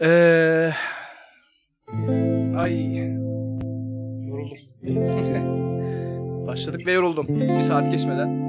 Ee... Ay. Yoruldum. Başladık ve yoruldum. Bir saat geçmeden.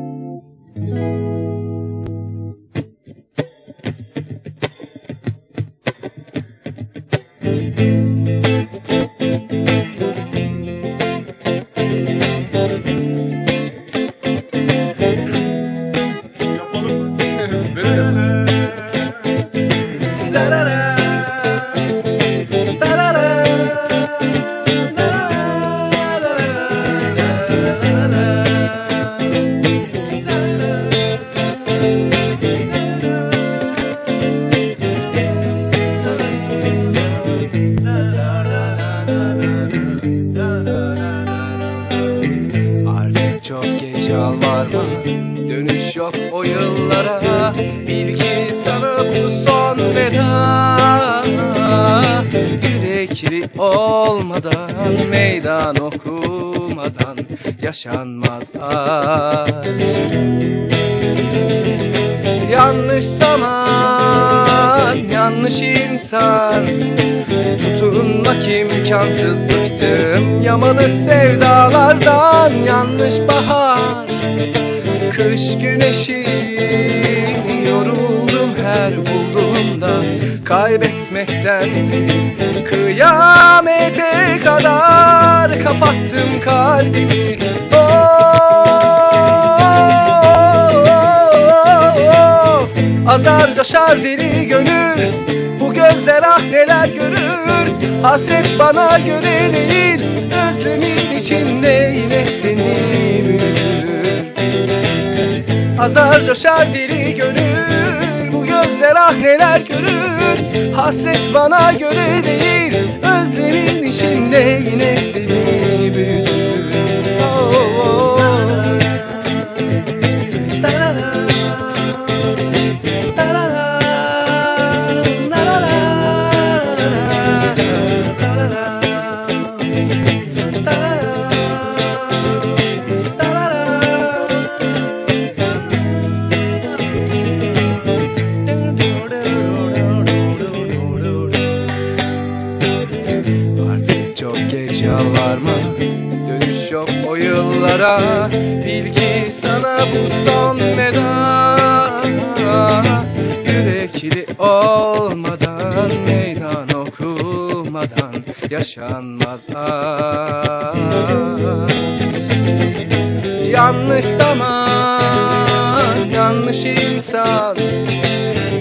Çok geç yalvarma Dönüş yok o yıllara. Bil ki sana bu son veda. Yürekli olmadan Meydan okumadan Yaşanmaz aşk. Yanlış zaman Yanlış insan imkansız bıktım Yamalı sevdalardan Yanlış bahar. Kış güneşi Yoruldum her bulduğumda. Kaybetmekten seni Kıyamete kadar. Kapattım kalbimi. Oh, Azar coşar deli gönül gözler ah neler görür. Hasret bana göre değil Özlemin içinde yine seni büyür. Azar coşar deli gönül Bu gözler ah neler görür. Hasret bana göre değil Özlemin içinde yine seni Yok o yıllara. Bil ki sana bu son veda. Yürekli olmadan Meydan okumadan Yaşanmaz Yanlış zaman Yanlış insan.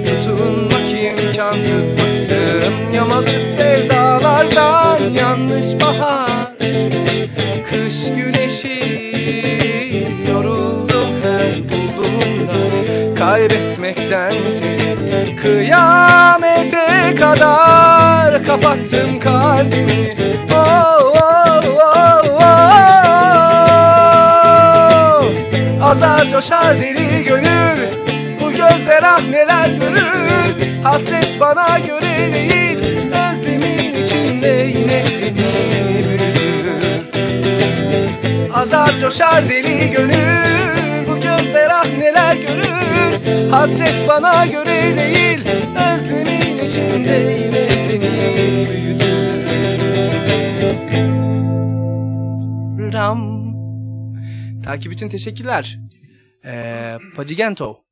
Tutunmak imkansız bıktım Yamalı sevdalardan. Yanlış bahar Kış güneşi Yoruldum her bulduğumda. Kaybetmekten seni Kıyamete kadar Kapattım kalbimi. Oh, oh, oh, oh. Azar coşar deli gönül Bu gözler ah neler görür. Hasret bana göre değil Özlemin içinde yine seni Azar coşar deli gönül Bu gözler ah neler görür Hasret bana göre değil Özlemin içinde yine seni büyütür Ram Takip için teşekkürler. Ee, Pacigento.